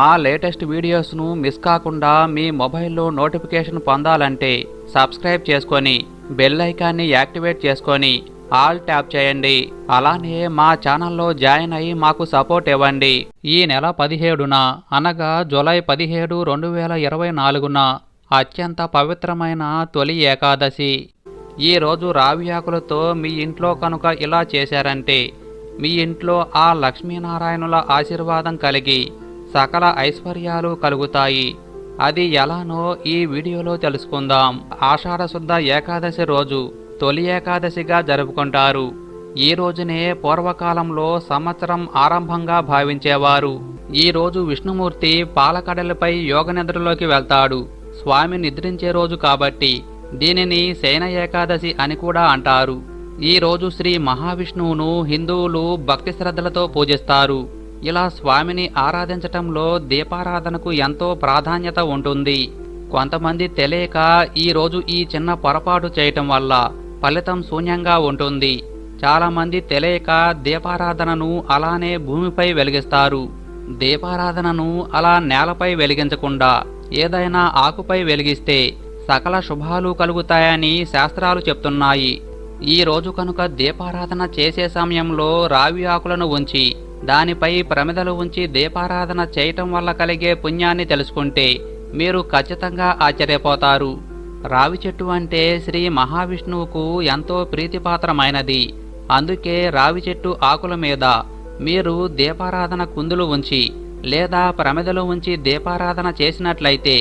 మా latest వీడియోస్ను miss కాకుండా మీ మొబైల్లో నోటిఫికేషన్ పొందాలంటే సబ్స్క్రైబ్ చేసుకొని బెల్ ఐకాన్ని యాక్టివేట్ చేసుకొని ఆల్ ట్యాప్ చేయండి. అలానే మా ఛానల్లో జాయిన్ అయ్యి మాకు సపోర్ట్ ఇవ్వండి. ఈ నెల పదిహేడున అనగా జూలై పదిహేడు రెండు వేల ఇరవై నాలుగున అత్యంత పవిత్రమైన తొలి ఏకాదశి. ఈ రోజు రావి ఆకులతో మీ ఇంట్లో కనుక ఇలా చేశారంటే మీ ఇంట్లో ఆ లక్ష్మీనారాయణుల ఆశీర్వాదం కలిగి సకల ఐశ్వర్యాలు కలుగుతాయి. అది ఎలానో ఈ వీడియోలో తెలుసుకుందాం. ఆషాఢశుద్ధ ఏకాదశి రోజు తొలి ఏకాదశిగా జరుపుకుంటారు. ఈ రోజునే పూర్వకాలంలో సంవత్సరం ఆరంభంగా భావించేవారు. ఈ రోజు విష్ణుమూర్తి పాలకడలపై యోగ నిద్రలోకి వెళ్తాడు. స్వామి నిద్రించే రోజు కాబట్టి దీనిని శయన ఏకాదశి అని కూడా అంటారు. ఈ రోజు శ్రీ మహావిష్ణువును హిందువులు భక్తి శ్రద్ధలతో పూజిస్తారు. ఇలా స్వామిని ఆరాధించటంలో దీపారాధనకు ఎంతో ప్రాధాన్యత ఉంటుంది. కొంతమంది తెలియక ఈరోజు ఈ చిన్న పొరపాటు చేయటం వల్ల ఫలితం శూన్యంగా ఉంటుంది. చాలామంది తెలియక దీపారాధనను అలానే భూమిపై వెలిగిస్తారు. దీపారాధనను అలా నేలపై వెలిగించకుండా ఏదైనా ఆకుపై వెలిగిస్తే సకల శుభాలు కలుగుతాయని శాస్త్రాలు చెప్తున్నాయి. ఈ రోజు కనుక దీపారాధన చేసే సమయంలో రావి ఆకులను ఉంచి దానిపై ప్రమిదలు ఉంచి దీపారాధన చేయటం వల్ల కలిగే పుణ్యాన్ని తెలుసుకుంటే మీరు ఖచ్చితంగా ఆశ్చర్యపోతారు. రావి చెట్టు అంటే శ్రీ మహావిష్ణువుకు ఎంతో ప్రీతిపాత్రమైనది. అందుకే రావి చెట్టు ఆకుల మీద మీరు దీపారాధన కుందులు ఉంచి లేదా ప్రమిదలు ఉంచి దీపారాధన చేసినట్లయితే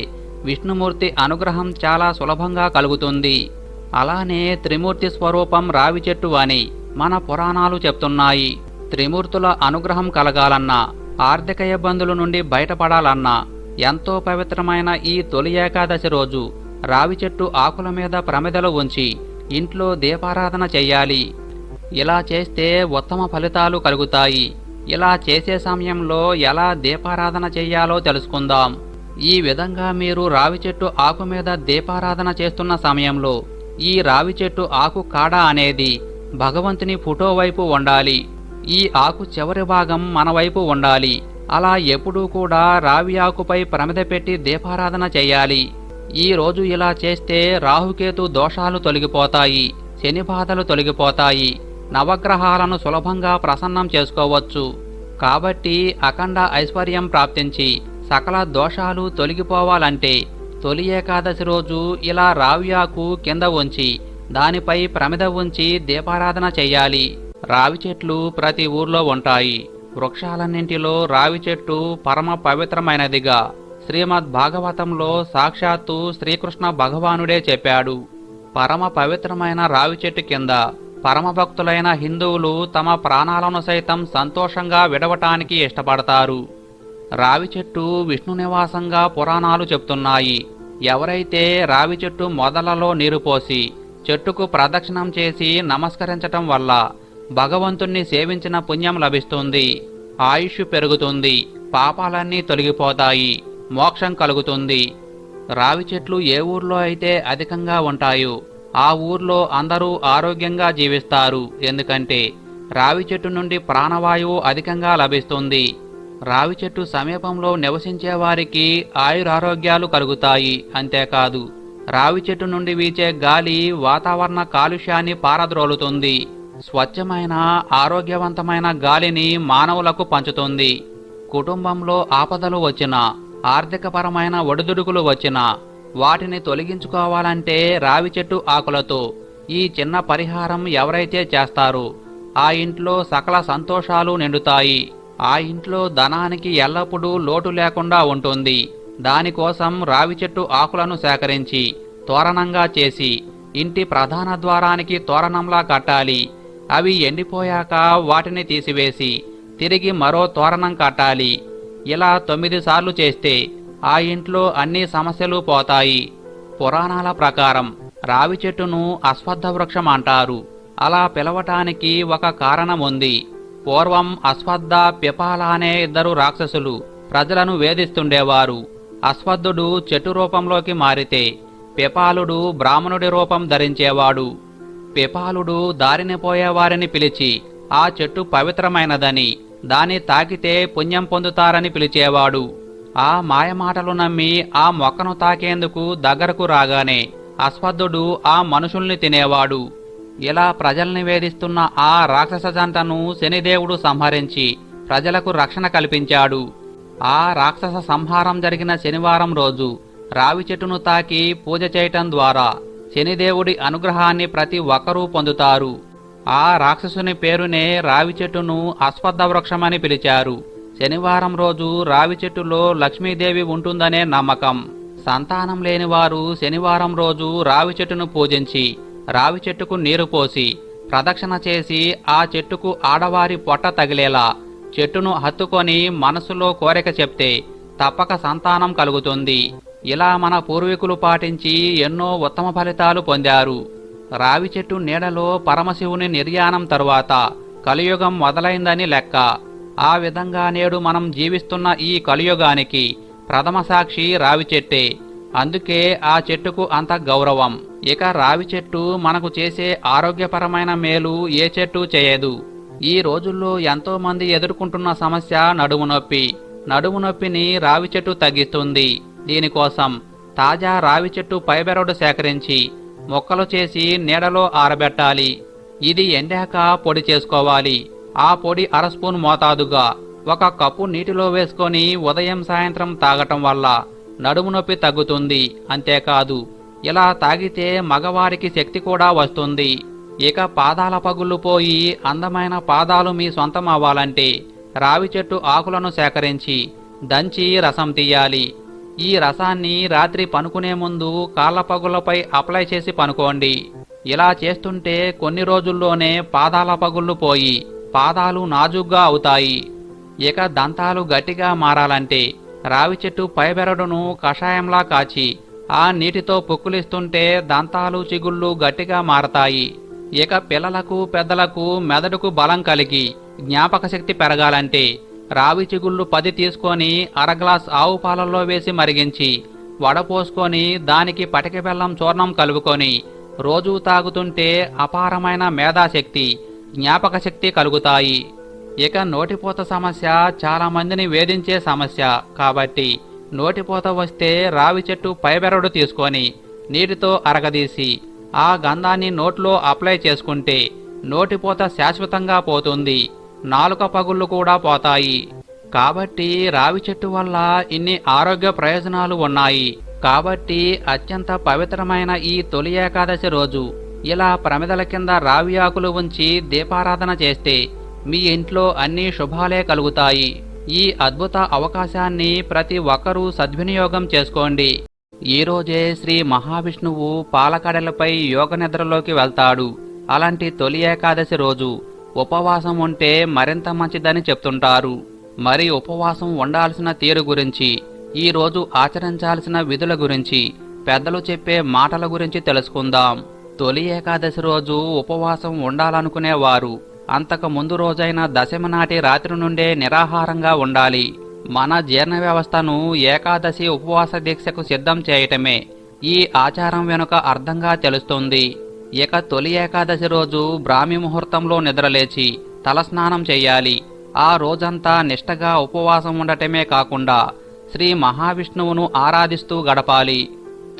విష్ణుమూర్తి అనుగ్రహం చాలా సులభంగా కలుగుతుంది. అలానే త్రిమూర్తి స్వరూపం రావి చెట్టు అని మన పురాణాలు చెప్తున్నాయి. త్రిమూర్తుల అనుగ్రహం కలగాలన్నా ఆర్థిక ఇబ్బందుల నుండి బయటపడాలన్నా ఎంతో పవిత్రమైన ఈ తొలి ఏకాదశి రోజు రావి చెట్టు ఆకుల మీద ప్రమిదలు ఉంచి ఇంట్లో దీపారాధన చెయ్యాలి. ఇలా చేస్తే ఉత్తమ ఫలితాలు కలుగుతాయి. ఇలా చేసే సమయంలో ఎలా దీపారాధన చెయ్యాలో తెలుసుకుందాం. ఈ విధంగా మీరు రావి చెట్టు ఆకు మీద దీపారాధన చేస్తున్న సమయంలో ఈ రావి చెట్టు ఆకు కాడ అనేది భగవంతుని ఫోటో వైపు ఉండాలి. ఈ ఆకు చివరి భాగం మన వైపు ఉండాలి. అలా ఎప్పుడూ కూడా రావి ఆకుపై ప్రమిద పెట్టి దీపారాధన చేయాలి. ఈ రోజు ఇలా చేస్తే రాహుకేతు దోషాలు తొలగిపోతాయి శని బాధలు తొలగిపోతాయి. నవగ్రహాలను సులభంగా ప్రసన్నం చేసుకోవచ్చు. కాబట్టి అఖండ ఐశ్వర్యం ప్రాప్తించి సకల దోషాలు తొలగిపోవాలంటే తొలి ఏకాదశి రోజు ఇలా రావ్యాకు కింద ఉంచి దానిపై ప్రమిద ఉంచి దీపారాధన చెయ్యాలి రావి చెట్లు ప్రతి ఊర్లో ఉంటాయి. వృక్షాలన్నింటిలో రావి చెట్టు పరమ పవిత్రమైనదిగా శ్రీమద్ భాగవతంలో సాక్షాత్తు శ్రీకృష్ణ భగవానుడే చెప్పాడు. పరమ పవిత్రమైన రావి చెట్టు కింద పరమభక్తులైన హిందువులు తమ ప్రాణాలను సైతం సంతోషంగా విడవటానికి ఇష్టపడతారు. రావి చెట్టు విష్ణు నివాసంగా పురాణాలు చెప్తున్నాయి. ఎవరైతే రావి చెట్టు మొదలలో నీరు పోసి చెట్టుకు ప్రదక్షిణం చేసి నమస్కరించటం వల్ల భగవంతుణ్ణి సేవించిన పుణ్యం లభిస్తుంది. ఆయుష్ పెరుగుతుంది. పాపాలన్నీ తొలగిపోతాయి. మోక్షం కలుగుతుంది. రావి చెట్లు ఏ ఊర్లో అయితే అధికంగా ఉంటాయో ఆ ఊర్లో అందరూ ఆరోగ్యంగా జీవిస్తారు. ఎందుకంటే రావి చెట్టు నుండి ప్రాణవాయువు అధికంగా లభిస్తుంది. రావి చెట్టు సమీపంలో నివసించే వారికి ఆయురారోగ్యాలు కలుగుతాయి. అంతేకాదు రావి చెట్టు నుండి వీచే గాలి వాతావరణ కాలుష్యాన్ని పారద్రోలుతుంది. స్వచ్ఛమైన ఆరోగ్యవంతమైన గాలిని మానవులకు పంచుతుంది. కుటుంబంలో ఆపదలు వచ్చినా ఆర్థికపరమైన ఒడిదుడుకులు వచ్చినా వాటిని తొలగించుకోవాలంటే రావి చెట్టు ఆకులతో ఈ చిన్న పరిహారం ఎవరైతే చేస్తారు ఆ ఇంట్లో సకల సంతోషాలు నిండుతాయి. ఆ ఇంట్లో ధనానికి ఎల్లప్పుడూ లోటు లేకుండా ఉంటుంది. దానికోసం రావి చెట్టు ఆకులను సేకరించి తోరణంగా చేసి ఇంటి ప్రధాన ద్వారానికి తోరణంలా కట్టాలి. అవి ఎండిపోయాక వాటిని తీసివేసి తిరిగి మరో తోరణం కట్టాలి. ఇలా తొమ్మిది సార్లు చేస్తే ఆ ఇంట్లో అన్ని సమస్యలు పోతాయి. పురాణాల ప్రకారం రావి చెట్టును అశ్వత్థ వృక్షం అంటారు. అలా పిలవటానికి ఒక కారణం ఉంది. పూర్వం అశ్వత్థ పిపాల అనే ఇద్దరు రాక్షసులు ప్రజలను వేధిస్తుండేవారు. అశ్వత్థుడు చెట్టు రూపంలోకి మారితే పిపాలుడు బ్రాహ్మణుడి రూపం ధరించేవాడు. పిపాలుడు దారిని పోయేవారిని పిలిచి ఆ చెట్టు పవిత్రమైనదని దాన్ని తాకితే పుణ్యం పొందుతారని పిలిచేవాడు ఆ మాయమాటలు నమ్మి ఆ మొక్కను తాకేందుకు దగ్గరకు రాగానే అశ్వద్ధుడు ఆ మనుషుల్ని తినేవాడు. ఇలా ప్రజల్ని వేధిస్తున్న ఆ రాక్షస జంటను శనిదేవుడు సంహరించి ప్రజలకు రక్షణ కల్పించాడు. ఆ రాక్షస సంహారం జరిగిన శనివారం రోజు రావి చెట్టును తాకి పూజ చేయటం ద్వారా శనిదేవుడి అనుగ్రహాన్ని ప్రతి ఒక్కరూ పొందుతారు. ఆ రాక్షసుని పేరునే రావి చెట్టును అశ్వత్థ వృక్షమని పిలిచారు. శనివారం రోజు రావి చెట్టులో లక్ష్మీదేవి ఉంటుందనే నమ్మకం. సంతానం లేనివారు శనివారం రోజు రావి చెట్టును పూజించి రావి చెట్టుకు నీరు పోసి ప్రదక్షిణ చేసి ఆ చెట్టుకు ఆడవారి పొట్ట తగిలేలా చెట్టును హత్తుకొని మనసులో కోరిక చెప్తే తప్పక సంతానం కలుగుతుంది. ఇలా మన పూర్వీకులు పాటించి ఎన్నో ఉత్తమ ఫలితాలు పొందారు. రావి చెట్టు నీడలో పరమశివుని నిర్యాణం తరువాత కలియుగం మొదలైందని లెక్క. ఆ విధంగా నేడు మనం జీవిస్తున్న ఈ కలియుగానికి ప్రథమ సాక్షి రావి చెట్టే. అందుకే ఆ చెట్టుకు అంత గౌరవం. ఇక రావి చెట్టు మనకు చేసే ఆరోగ్యపరమైన మేలు ఏ చెట్టు చేయదు. ఈ రోజుల్లో ఎంతో మంది ఎదుర్కొంటున్న సమస్య నడుము నొప్పి. నడుము నొప్పిని రావి చెట్టు తగ్గిస్తుంది. దీనికోసం తాజా రావి చెట్టు పైబెరడు సేకరించి మొక్కలు చేసి నీడలో ఆరబెట్టాలి. ఇది ఎండాక పొడి చేసుకోవాలి. ఆ పొడి అర స్పూన్ మోతాదుగా ఒక కప్పు నీటిలో వేసుకొని ఉదయం సాయంత్రం తాగటం వల్ల నడుము నొప్పి తగ్గుతుంది. అంతేకాదు ఇలా తాగితే మగవారికి శక్తి కూడా వస్తుంది. ఇక పాదాల పగుళ్ళు పోయి అందమైన పాదాలు మీ సొంతం అవ్వాలంటే రావి చెట్టు ఆకులను సేకరించి దంచి రసం తీయాలి. ఈ రసాన్ని రాత్రి పనుకునే ముందు కాళ్ళ పగులపై అప్లై చేసి పనుకోండి. ఇలా చేస్తుంటే కొన్ని రోజుల్లోనే పాదాల పగుళ్ళు పోయి పాదాలు నాజుగ్గా అవుతాయి. ఇక దంతాలు గట్టిగా మారాలంటే రావి చెట్టు పైబెరడును కషాయంలా కాచి ఆ నీటితో పుక్కులిస్తుంటే దంతాలు చిగుళ్ళు గట్టిగా మారతాయి. ఇక పిల్లలకు పెద్దలకు మెదడుకు బలం కలిగి జ్ఞాపక శక్తి పెరగాలంటే రావి చిగుళ్ళు పది తీసుకొని అర గ్లాస్ ఆవు పాలల్లో వేసి మరిగించి వడపోసుకొని దానికి పటిక బెల్లం చూర్ణం కలుపుకొని రోజూ తాగుతుంటే అపారమైన మేధాశక్తి జ్ఞాపక శక్తి కలుగుతాయి. ఇక నోటిపోత సమస్య చాలా మందిని వేధించే సమస్య కాబట్టి నోటిపోత వస్తే రావి చెట్టు పైబెరడు తీసుకొని నీటితో అరగదీసి ఆ గంధాన్ని నోట్లో అప్లై చేసుకుంటే నోటిపోత శాశ్వతంగా పోతుంది. నాలుక పగుళ్ళు కూడా పోతాయి. కాబట్టి రావి చెట్టు వల్ల ఇన్ని ఆరోగ్య ప్రయోజనాలు ఉన్నాయి. కాబట్టి అత్యంత పవిత్రమైన ఈ తొలి ఏకాదశి రోజు. ఇలా ప్రమిదల కింద రావి ఆకులు ఉంచి దీపారాధన చేస్తే మీ ఇంట్లో అన్ని శుభాలే కలుగుతాయి. ఈ అద్భుత అవకాశాన్ని ప్రతి ఒక్కరూ సద్వినియోగం చేసుకోండి. ఈ రోజే శ్రీ మహావిష్ణువు పాలకడలపై యోగ నిద్రలోకి వెళ్తాడు. అలాంటి తొలి ఏకాదశి రోజు. ఉపవాసం ఉంటే మరింత మంచిదని చెప్తుంటారు. మరి ఉపవాసం ఉండాల్సిన తీరు గురించి ఈరోజు ఆచరించాల్సిన విధుల గురించి పెద్దలు చెప్పే మాటల గురించి తెలుసుకుందాం. తొలి ఏకాదశి రోజు ఉపవాసం ఉండాలనుకునేవారు. అంతకు ముందు రోజైన దశమి నాటి రాత్రి నుండే నిరాహారంగా ఉండాలి. మన జీర్ణ వ్యవస్థను ఏకాదశి ఉపవాస దీక్షకు సిద్ధం చేయటమే ఈ ఆచారం వెనుక అర్థంగా తెలుస్తుంది. ఇక తొలి ఏకాదశి రోజు బ్రాహ్మి ముహూర్తంలో నిద్రలేచి తలస్నానం చేయాలి. ఆ రోజంతా నిష్టగా ఉపవాసం ఉండటమే కాకుండా శ్రీ మహావిష్ణువును ఆరాధిస్తూ గడపాలి.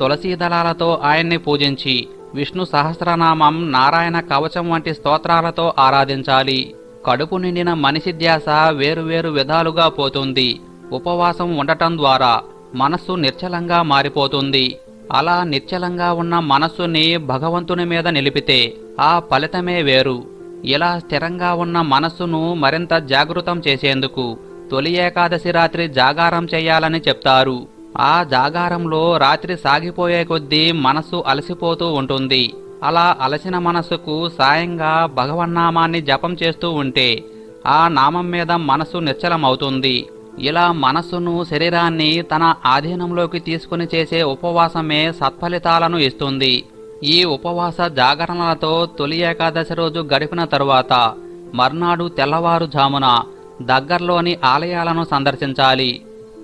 తులసీ దళాలతో ఆయన్ని పూజించి విష్ణు సహస్రనామం నారాయణ కవచం వంటి స్తోత్రాలతో ఆరాధించాలి. కడుపు నిండిన మనిషి ధ్యాస వేరువేరు విధాలుగా పోతుంది. ఉపవాసం ఉండటం ద్వారా మనస్సు నిర్చలంగా మారిపోతుంది. అలా నిశ్చలంగా ఉన్న మనస్సుని భగవంతుని మీద నిలిపితే ఆ ఫలితమే వేరు. ఇలా స్థిరంగా ఉన్న మనస్సును మరింత జాగృతం చేసేందుకు తొలి ఏకాదశి రాత్రి జాగారం చేయాలని చెప్తారు. ఆ జాగారంలో రాత్రి సాగిపోయే కొద్దీ మనస్సు అలసిపోతూ ఉంటుంది. అలా అలసిన మనస్సుకు సాయంగా భగవన్నామాన్ని జపం చేస్తూ ఉంటే ఆ నామం మీద మనస్సు నిశ్చలమవుతుంది. ఇలా మనస్సును శరీరాన్ని తన ఆధీనంలోకి తీసుకుని చేసే ఉపవాసమే సత్ఫలితాలను ఇస్తుంది. ఈ ఉపవాస జాగరణలతో తొలి ఏకాదశి రోజు గడిపిన తరువాత మర్నాడు తెల్లవారుజామున దగ్గర్లోని ఆలయాలను సందర్శించాలి.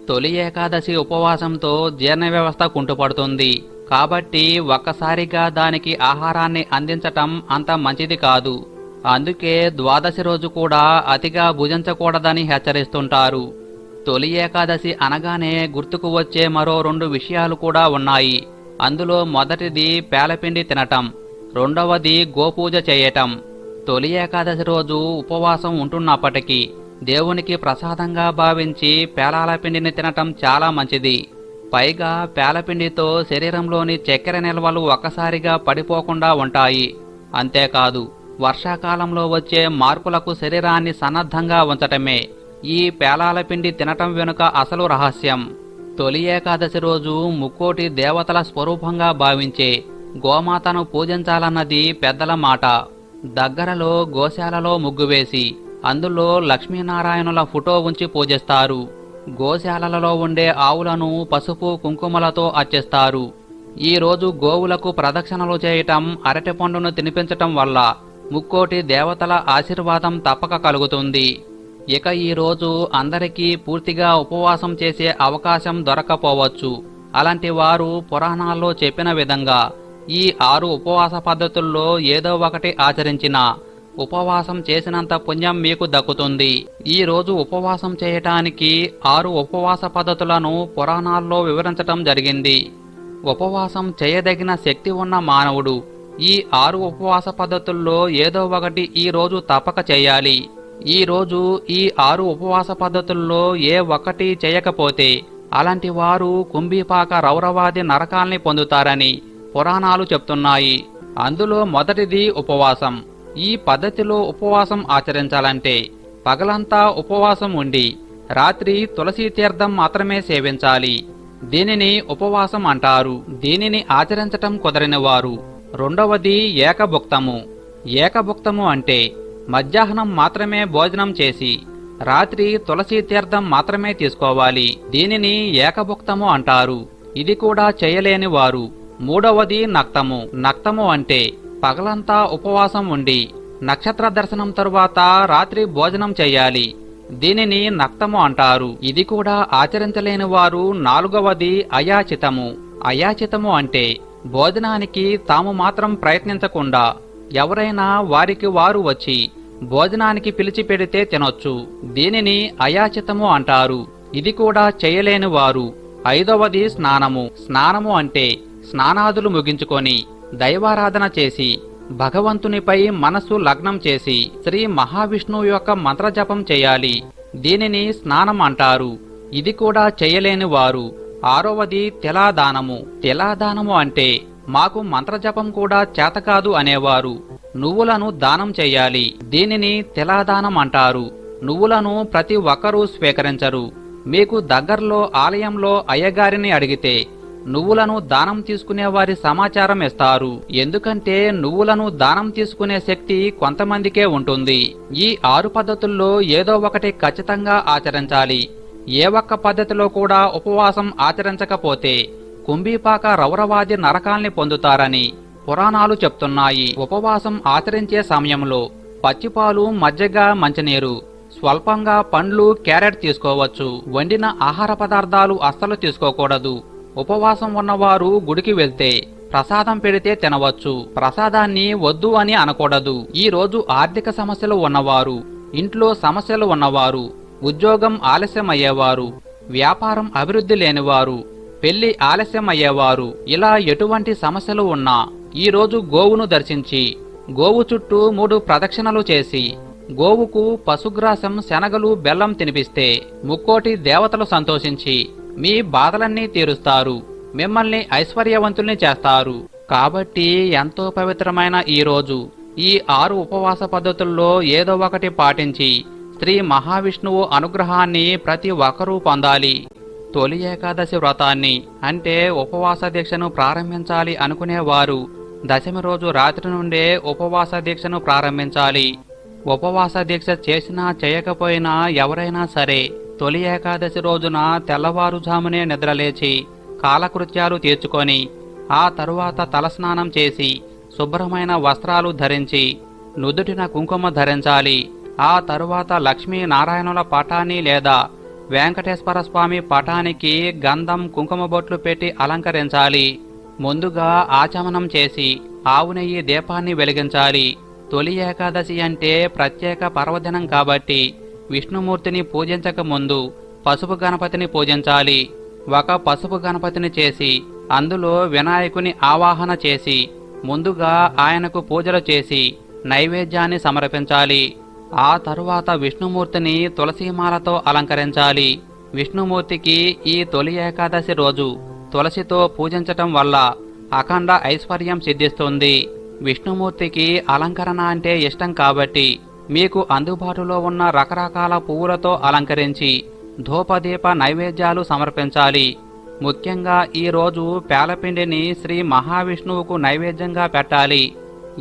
తొలి ఏకాదశి ఉపవాసంతో జీర్ణ వ్యవస్థ కుంటుపడుతుంది. కాబట్టి ఒక్కసారిగా దానికి ఆహారాన్ని అందించటం అంత మంచిది కాదు. అందుకే ద్వాదశి రోజు కూడా అతిగా భుజించకూడదని హెచ్చరిస్తుంటారు. తొలి ఏకాదశి అనగానే గుర్తుకు వచ్చే మరో రెండు విషయాలు కూడా ఉన్నాయి. అందులో మొదటిది పేలపిండి తినటం రెండవది గోపూజ చేయటం. తొలి ఏకాదశి రోజు ఉపవాసం ఉంటున్నప్పటికీ దేవునికి ప్రసాదంగా భావించి పేలాల పిండిని తినటం చాలా మంచిది. పైగా పేలపిండితో శరీరంలోని చక్కెర నిల్వలు ఒక్కసారిగా పడిపోకుండా ఉంటాయి. అంతేకాదు వర్షాకాలంలో వచ్చే మార్పులకు శరీరాన్ని సన్నద్ధంగా ఉంచటమే. ఈ పేలాల పిండి తినటం వెనుక అసలు రహస్యం. తొలి ఏకాదశి రోజు ముక్కోటి దేవతల స్వరూపంగా భావించే గోమాతను పూజించాలన్నది పెద్దల మాట. దగ్గరలో గోశాలలో ముగ్గు వేసి అందులో లక్ష్మీనారాయణుల ఫోటో ఉంచి పూజిస్తారు. గోశాలలలో ఉండే ఆవులను పసుపు కుంకుమలతో అర్చిస్తారు. ఈ రోజు గోవులకు ప్రదక్షిణలు చేయటం అరటి పండును తినిపించటం వల్ల ముక్కోటి దేవతల ఆశీర్వాదం తప్పక కలుగుతుంది. ఇక ఈ రోజు అందరికీ పూర్తిగా ఉపవాసం చేసే అవకాశం దొరకపోవచ్చు. అలాంటి వారు పురాణాల్లో చెప్పిన విధంగా ఈ ఆరు ఉపవాస పద్ధతుల్లో ఏదో ఒకటి ఆచరించిన ఉపవాసం చేసినంత పుణ్యం మీకు దక్కుతుంది. ఈ రోజు ఉపవాసం చేయటానికి ఆరు ఉపవాస పద్ధతులను పురాణాల్లో వివరించటం జరిగింది. ఉపవాసం చేయదగిన శక్తి ఉన్న మానవుడు ఈ ఆరు ఉపవాస పద్ధతుల్లో ఏదో ఒకటి ఈ రోజు తప్పక చేయాలి. ఈరోజు ఈ ఆరు ఉపవాస పద్ధతుల్లో ఏ ఒక్కటి చేయకపోతే అలాంటి వారు కుంభీపాక రౌరవాది నరకాల్ని పొందుతారని పురాణాలు చెప్తున్నాయి. అందులో మొదటిది ఉపవాసం. ఈ పద్ధతిలో ఉపవాసం ఆచరించాలంటే పగలంతా ఉపవాసం ఉండి రాత్రి తులసి తీర్థం మాత్రమే సేవించాలి. దీనిని ఉపవాసం అంటారు. దీనిని ఆచరించటం కుదరని వారు. రెండవది ఏకభుక్తము. ఏకభుక్తము అంటే మధ్యాహ్నం మాత్రమే భోజనం చేసి రాత్రి తులసి తీర్థం మాత్రమే తీసుకోవాలి. దీనిని ఏకభుక్తము అంటారు. ఇది కూడా చేయలేని వారు. మూడవది నక్తము. నక్తము అంటే పగలంతా ఉపవాసం ఉండి నక్షత్ర దర్శనం తరువాత రాత్రి భోజనం చేయాలి. దీనిని నక్తము అంటారు. ఇది కూడా ఆచరించలేని వారు నాలుగవది అయాచితము. అయాచితము అంటే భోజనానికి తాము మాత్రం ప్రయత్నించకుండా ఎవరైనా వారికి వారు వచ్చి భోజనానికి పిలిచి పెడితే తినొచ్చు. దీనిని అయాచితము అంటారు. ఇది కూడా చేయలేని వారు. ఐదవది స్నానము. స్నానము అంటే స్నానాదులు ముగించుకొని దైవారాధన చేసి భగవంతునిపై మనసు లగ్నం చేసి శ్రీ మహావిష్ణువు యొక్క మంత్రజపం చేయాలి. దీనిని స్నానం అంటారు. ఇది కూడా చేయలేని వారు. ఆరవది తిలాదానము. తిలాదానము అంటే మాకు మంత్రజపం కూడా చేతకాదు అనేవారు. నువ్వులను దానం చేయాలి. దీనిని తిలాదానం అంటారు నువ్వులను ప్రతి ఒక్కరూ స్వీకరించరు. మీకు దగ్గరలో ఆలయంలో అయ్యగారిని అడిగితే నువ్వులను దానం తీసుకునే వారి సమాచారం ఇస్తారు. ఎందుకంటే నువ్వులను దానం తీసుకునే శక్తి కొంతమందికే ఉంటుంది. ఈ ఆరు పద్ధతుల్లో ఏదో ఒకటి ఖచ్చితంగా ఆచరించాలి. ఏ ఒక్క పద్ధతిలో కూడా ఉపవాసం ఆచరించకపోతే కుంభీపాక రౌరవాది నరకాల్ని పొందుతారని పురాణాలు చెప్తున్నాయి. ఉపవాసం ఆచరించే సమయంలో పచ్చిపాలు మజ్జిగ మంచినీరు స్వల్పంగా పండ్లు క్యారెట్ తీసుకోవచ్చు. వండిన ఆహార పదార్థాలు అస్సలు తీసుకోకూడదు. ఉపవాసం ఉన్నవారు గుడికి వెళ్తే ప్రసాదం పెడితే తినవచ్చు. ప్రసాదాన్ని వద్దు అని అనకూడదు. ఈ రోజు ఆర్థిక సమస్యలు ఉన్నవారు ఇంట్లో సమస్యలు ఉన్నవారు ఉద్యోగం ఆలస్యం అయ్యేవారు వ్యాపారం అభివృద్ధి లేనివారు పెళ్ళి ఆలస్యం అయ్యేవారు ఇలా ఎటువంటి సమస్యలు ఉన్నా ఈరోజు గోవును దర్శించి గోవు చుట్టూ మూడు ప్రదక్షిణలు చేసి గోవుకు పశుగ్రాసం శనగలు బెల్లం తినిపిస్తే ముక్కోటి దేవతలు సంతోషించి మీ బాధలన్నీ తీరుస్తారు మిమ్మల్ని ఐశ్వర్యవంతుల్ని చేస్తారు. కాబట్టి ఎంతో పవిత్రమైన ఈ రోజు ఈ ఆరు ఉపవాస పద్ధతుల్లో ఏదో ఒకటి పాటించి శ్రీ మహావిష్ణువు అనుగ్రహాన్ని ప్రతి ఒక్కరూ పొందాలి. తొలి ఏకాదశి వ్రతాన్ని అంటే ఉపవాస దీక్షను ప్రారంభించాలి అనుకునేవారు. దశమి రోజు రాత్రి నుండే ఉపవాస దీక్షను ప్రారంభించాలి. ఉపవాస దీక్ష చేసినా చేయకపోయినా ఎవరైనా సరే తొలి ఏకాదశి రోజున తెల్లవారుజామునే నిద్రలేచి కాలకృత్యాలు తీర్చుకొని ఆ తరువాత తలస్నానం చేసి శుభ్రమైన వస్త్రాలు ధరించి నుదుటిన కుంకుమ ధరించాలి. ఆ తరువాత లక్ష్మీ నారాయణుల పటాన్ని లేదా వెంకటేశ్వర స్వామి పటానికి గంధం కుంకుమ బొట్లు పెట్టి అలంకరించాలి. ముందుగా ఆచమనం చేసి ఆవు నెయ్యి దీపాన్ని వెలిగించాలి. తొలి ఏకాదశి అంటే ప్రత్యేక పర్వదినం కాబట్టి విష్ణుమూర్తిని పూజించక ముందు పసుపు గణపతిని పూజించాలి. ఒక పసుపు గణపతిని చేసి అందులో వినాయకుని ఆవాహన చేసి ముందుగా ఆయనకు పూజలు చేసి నైవేద్యాన్ని సమర్పించాలి. ఆ తరువాత విష్ణుమూర్తిని తులసీమాలతో అలంకరించాలి. విష్ణుమూర్తికి ఈ తొలి ఏకాదశి రోజు తులసితో పూజించటం వల్ల అఖండ ఐశ్వర్యం సిద్ధిస్తుంది. విష్ణుమూర్తికి అలంకరణ అంటే ఇష్టం కాబట్టి మీకు అందుబాటులో ఉన్న రకరకాల పువ్వులతో అలంకరించి ధూపదీప నైవేద్యాలు సమర్పించాలి. ముఖ్యంగా ఈరోజు పేలపిండిని శ్రీ మహావిష్ణువుకు నైవేద్యంగా పెట్టాలి.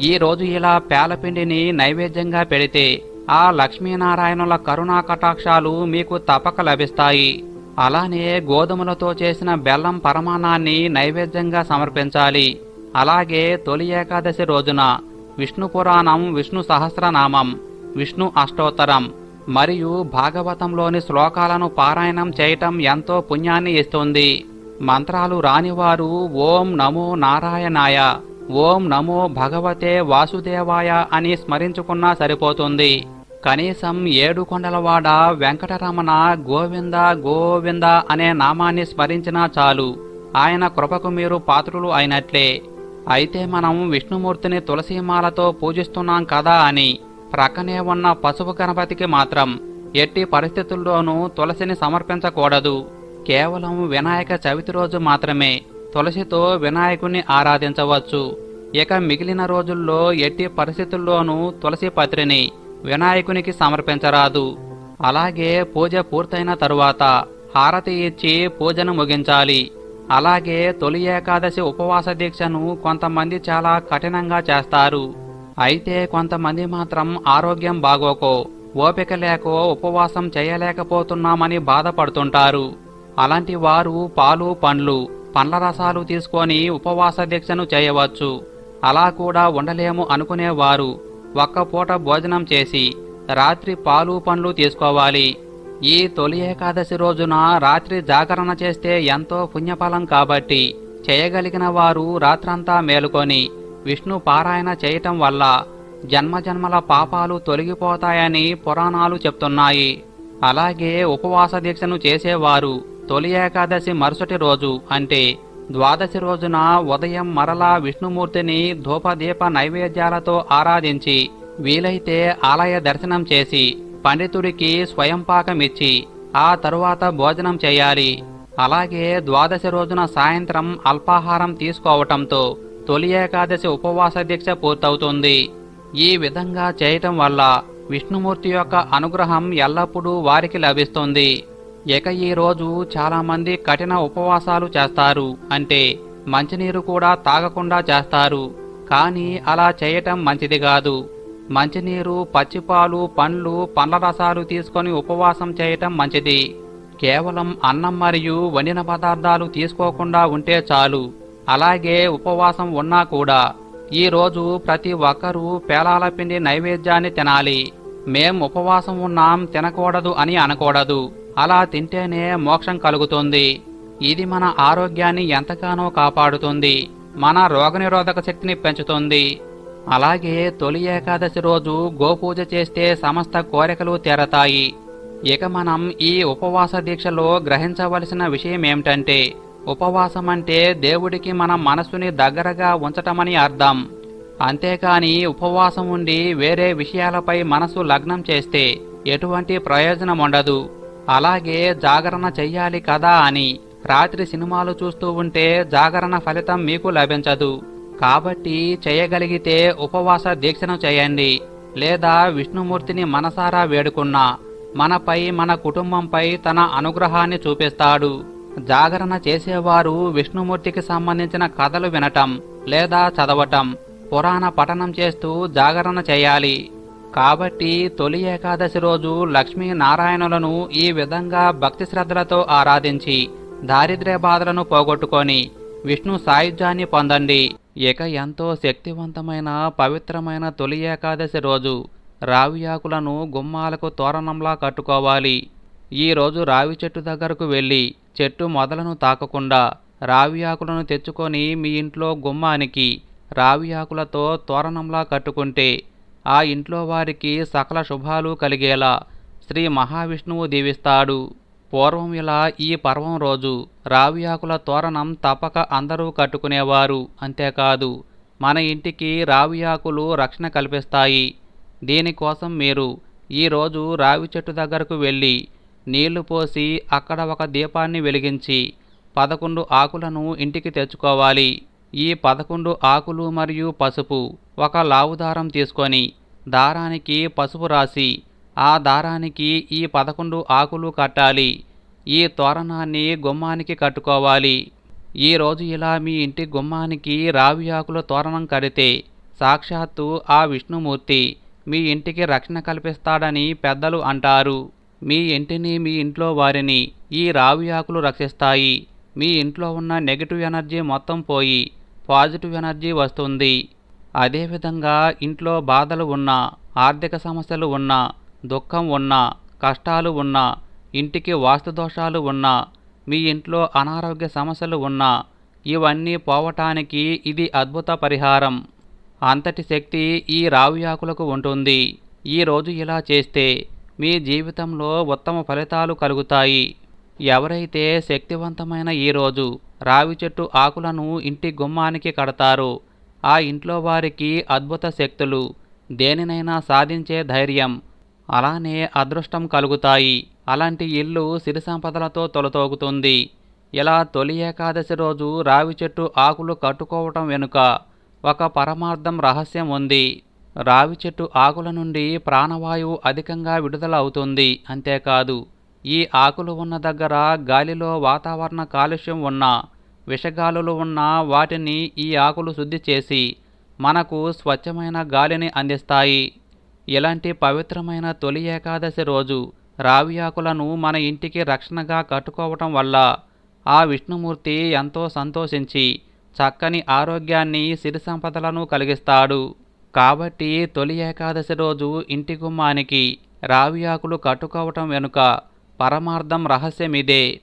ఈ రోజు ఇలా పేలపిండిని నైవేద్యంగా పెడితే ఆ లక్ష్మీనారాయణుల కరుణా కటాక్షాలు మీకు తపక లభిస్తాయి. అలానే గోధుమలతో చేసిన బెల్లం పరమాణాన్ని నైవేద్యంగా సమర్పించాలి. అలాగే తొలి ఏకాదశి రోజున విష్ణు పురాణం విష్ణు సహస్రనామం విష్ణు అష్టోత్తరం మరియు భాగవతంలోని శ్లోకాలను పారాయణం చేయటం ఎంతో పుణ్యాన్ని ఇస్తుంది. మంత్రాలు రానివారు ఓం నమో నారాయణాయ ఓం నమో భగవతే వాసుదేవాయ అని స్మరించుకున్నా సరిపోతుంది. కనీసం ఏడు కొండలవాడ వెంకటరమణ గోవింద గోవింద అనే నామాన్ని స్మరించినా చాలు. ఆయన కృపకు మీరు పాత్రులు అయినట్లే. అయితే మనం విష్ణుమూర్తిని తులసీమాలతో పూజిస్తున్నాం కదా అని. ప్రక్కనే ఉన్న పసుపు గణపతికి మాత్రం ఎట్టి పరిస్థితుల్లోనూ తులసిని సమర్పించకూడదు. కేవలం వినాయక చవితి రోజు మాత్రమే తులసితో వినాయకుని ఆరాధించవచ్చు. ఇక మిగిలిన రోజుల్లో ఎట్టి పరిస్థితుల్లోనూ తులసి పత్రిని వినాయకునికి సమర్పించరాదు. అలాగే పూజ పూర్తయిన తరువాత హారతి ఇచ్చి పూజను ముగించాలి. అలాగే తొలి ఏకాదశి ఉపవాస దీక్షను కొంతమంది చాలా కఠినంగా చేస్తారు. అయితే కొంతమంది మాత్రం ఆరోగ్యం బాగోకో ఓపిక లేకో ఉపవాసం చేయలేకపోతున్నామని బాధపడుతుంటారు. అలాంటి వారు పాలు పండ్లు పండ్ల రసాలు తీసుకొని ఉపవాస దీక్షను చేయవచ్చు. అలా కూడా ఉండలేము అనుకునేవారు. ఒక్క పూట భోజనం చేసి రాత్రి పాలు పండ్లు తీసుకోవాలి. ఈ తొలి ఏకాదశి రోజున రాత్రి జాగరణ చేస్తే ఎంతో పుణ్యఫలం కాబట్టి చేయగలిగిన వారు రాత్రంతా మేలుకొని విష్ణు పారాయణ చేయటం వల్ల జన్మజన్మల పాపాలు తొలగిపోతాయని పురాణాలు చెప్తున్నాయి. అలాగే ఉపవాస దీక్షను చేసేవారు తొలి ఏకాదశి మరుసటి రోజు అంటే ద్వాదశి రోజున ఉదయం మరలా విష్ణుమూర్తిని ధూపదీప నైవేద్యాలతో ఆరాధించి వీలైతే ఆలయ దర్శనం చేసి పండితుడికి స్వయంపాకమిచ్చి ఆ తరువాత భోజనం చేయాలి. అలాగే ద్వాదశి రోజున సాయంత్రం అల్పాహారం తీసుకోవటంతో తొలి ఏకాదశి ఉపవాస దీక్ష పూర్తవుతుంది. ఈ విధంగా చేయటం వల్ల విష్ణుమూర్తి యొక్క అనుగ్రహం ఎల్లప్పుడూ వారికి లభిస్తుంది. ఇక ఈ రోజు చాలామంది కఠిన ఉపవాసాలు చేస్తారు. అంటే మంచినీరు కూడా తాగకుండా చేస్తారు. కానీ అలా చేయటం మంచిది కాదు. మంచినీరు పచ్చిపాలు పండ్లు పండ్ల రసాలు తీసుకొని ఉపవాసం చేయటం మంచిది. కేవలం అన్నం మరియు వండిన పదార్థాలు తీసుకోకుండా ఉంటే చాలు. అలాగే ఉపవాసం ఉన్నా కూడా ఈరోజు ప్రతి ఒక్కరూ పేలాల పిండి నైవేద్యాన్ని తినాలి. మేం ఉపవాసం ఉన్నాం తినకూడదు అని అనకూడదు. అలా తింటేనే మోక్షం కలుగుతుంది. ఇది మన ఆరోగ్యాన్ని ఎంతగానో కాపాడుతుంది. మన రోగనిరోధక శక్తిని పెంచుతుంది. అలాగే తొలి ఏకాదశి రోజు గోపూజ చేస్తే సమస్త కోరికలు తీరతాయి. ఇక మనం ఈ ఉపవాస దీక్షలో గ్రహించవలసిన విషయం ఏమిటంటే ఉపవాసం అంటే దేవుడికి మన మనస్సుని దగ్గరగా ఉంచటమని అర్థం. అంతేకాని ఉపవాసం ఉండి వేరే విషయాలపై మనసు లగ్నం చేస్తే ఎటువంటి ప్రయోజనం ఉండదు అలాగే జాగరణ చెయ్యాలి కదా అని రాత్రి సినిమాలు చూస్తూ ఉంటే జాగరణ ఫలితం మీకు లభించదు. కాబట్టి చేయగలిగితే ఉపవాస దీక్షను చేయండి. లేదా విష్ణుమూర్తిని మనసారా వేడుకున్నా మనపై మన కుటుంబంపై తన అనుగ్రహాన్ని చూపిస్తాడు. జాగరణ చేసేవారు విష్ణుమూర్తికి సంబంధించిన కథలు వినటం లేదా చదవటం పురాణ పఠనం చేస్తూ జాగరణ చేయాలి. కాబట్టి తొలి ఏకాదశి రోజు లక్ష్మీ నారాయణులను ఈ విధంగా భక్తి శ్రద్ధలతో ఆరాధించి దారిద్ర్య బాధలను పోగొట్టుకొని విష్ణు సాయుధ్యాన్ని పొందండి. ఇక ఎంతో శక్తివంతమైన పవిత్రమైన తొలి ఏకాదశి రోజు రావి ఆకులను గుమ్మాలకు తోరణంలా కట్టుకోవాలి. ఈ రోజు రావి చెట్టు దగ్గరకు వెళ్ళి చెట్టు మొదలను తాకకుండా రావి ఆకులను తెచ్చుకొని మీ ఇంట్లో గుమ్మానికి రావి ఆకులతో తోరణంలా కట్టుకుంటే ఆ ఇంట్లో వారికి సకల శుభాలు కలిగేలా శ్రీ మహావిష్ణువు దీవిస్తాడు. పూర్వం ఇలా ఈ పర్వం రోజు రావి ఆకుల తోరణం తప్పక అందరూ కట్టుకునేవారు. అంతేకాదు మన ఇంటికి రావి ఆకులు రక్షణ కల్పిస్తాయి. దీనికోసం మీరు ఈరోజు రావి చెట్టు దగ్గరకు వెళ్ళి నీళ్ళు పోసి అక్కడ ఒక దీపాన్ని వెలిగించి పదకొండు ఆకులను ఇంటికి తెచ్చుకోవాలి. ఈ పదకొండు ఆకులు మరియు పసుపు ఒక లావు దారం తీసుకొని దారానికి పసుపు రాసి ఆ దారానికి ఈ పదకొండు ఆకులు కట్టాలి. ఈ తోరణాన్ని గుమ్మానికి కట్టుకోవాలి. ఈరోజు ఇలా మీ ఇంటి గుమ్మానికి రావి ఆకుల తోరణం కడితే సాక్షాత్తు ఆ విష్ణుమూర్తి మీ ఇంటికి రక్షణ కల్పిస్తాడని పెద్దలు అంటారు. మీ ఇంటిని మీ ఇంట్లో వారిని ఈ రావి ఆకులు రక్షిస్తాయి. మీ ఇంట్లో ఉన్న నెగిటివ్ ఎనర్జీ మొత్తం పోయి పాజిటివ్ ఎనర్జీ వస్తుంది. అదేవిధంగా ఇంట్లో బాధలు ఉన్నా ఆర్థిక సమస్యలు ఉన్నా దుఃఖం ఉన్నా కష్టాలు ఉన్నా ఇంటికి వాస్తు దోషాలు ఉన్నా మీ ఇంట్లో అనారోగ్య సమస్యలు ఉన్నా ఇవన్నీ పోవటానికి ఇది అద్భుత పరిహారం. అంతటి శక్తి ఈ రావి ఆకులకు ఉంటుంది. ఈరోజు ఇలా చేస్తే మీ జీవితంలో ఉత్తమ ఫలితాలు కలుగుతాయి. ఎవరైతే శక్తివంతమైన ఈరోజు రావి చెట్టు ఆకులను ఇంటి గుమ్మానికి కడతారు. ఆ ఇంట్లో వారికి అద్భుత శక్తులు. దేనినైనా సాధించే ధైర్యం. అలానే అదృష్టం కలుగుతాయి. అలాంటి ఇల్లు సిరి సంపదలతో తొలతోగుతుంది. ఇలా తొలి ఏకాదశి రోజు రావి చెట్టు ఆకులు కట్టుకోవటం వెనుక ఒక పరమార్థం రహస్యం ఉంది. రావి చెట్టు ఆకుల నుండి ప్రాణవాయువు అధికంగా విడుదల అవుతుంది. అంతేకాదు ఈ ఆకులు ఉన్న దగ్గర గాలిలో వాతావరణ కాలుష్యం ఉన్న విషగాలులు ఉన్న వాటిని ఈ ఆకులు శుద్ధి చేసి మనకు స్వచ్ఛమైన గాలిని అందిస్తాయి. ఇలాంటి పవిత్రమైన తొలి ఏకాదశి రోజు రావి ఆకులను మన ఇంటికి రక్షణగా కట్టుకోవటం వల్ల ఆ విష్ణుమూర్తి ఎంతో సంతోషించి చక్కని ఆరోగ్యాన్ని సిరి సంపదలను కలిగిస్తాడు. కాబట్టి తొలి ఏకాదశి రోజు ఇంటి గుమ్మానికి రావి ఆకులు కట్టుకోవటం వెనుక పరమార్థం రహస్యమిదే.